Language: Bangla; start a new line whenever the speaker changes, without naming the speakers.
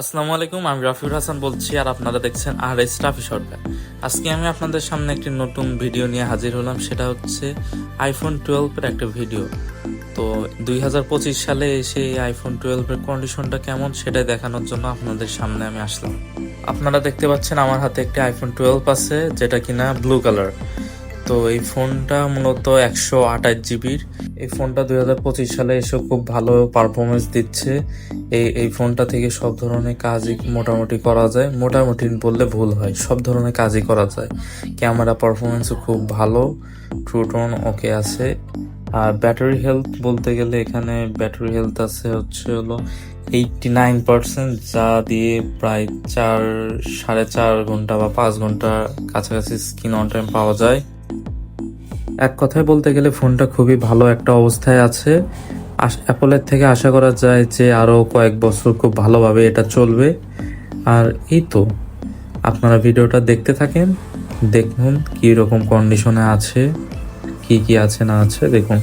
আসসালামু আলাইকুম, আমি রাফিউর হাসান বলছি আর আপনারা দেখছেন আর এস রাফি সরকার। আজকে আমি আপনাদের সামনে একটি নতুন ভিডিও নিয়ে হাজির হলাম, সেটা হচ্ছে আইফোন টুয়েলভের একটা ভিডিও। তো দুই হাজার পঁচিশ সালে এসে আইফোন টুয়েলভের কন্ডিশনটা কেমন সেটাই দেখানোর জন্য আপনাদের সামনে আমি আসলাম। আপনারা দেখতে পাচ্ছেন আমার হাতে একটি আইফোন টুয়েলভ আছে, যেটা কিনা ব্লু কালার তো এই ফোনটা মূলত একশো আঠাশ জিবির। এই ফোনটা দুই হাজার পঁচিশ সালে এসে খুব ভালো পারফরমেন্স দিচ্ছে। এই এই ফোনটা থেকে সব ধরনের কাজই মোটামুটি করা যায়। মোটামুটি বললে ভুল হয়, সব ধরনের কাজই করা যায়। ক্যামেরা পারফরমেন্সও খুব ভালো ট্রুটন ওকে আছে। আর ব্যাটারি হেলথ বলতে গেলে এখানে ব্যাটারি হেলথ আছে হচ্ছে হলো এইটটি নাইন পার্সেন্ট যা দিয়ে প্রায় চার, সাড়ে চার ঘণ্টা বা পাঁচ ঘণ্টা কাছাকাছি স্ক্রিন অন টাইম পাওয়া যায়। এক কথায় বলতে গেলে ফোনটা খুবই ভালো একটা অবস্থায় আছে। অ্যাপলের থেকে আশা করা যায় যে আরও কয়েক বছর খুব ভালোভাবে এটা চলবে। আর এই তো, আপনারা ভিডিওটা দেখতে থাকেন, দেখুন কী রকম কন্ডিশনে আছে, কি কি আছে না আছে, দেখুন।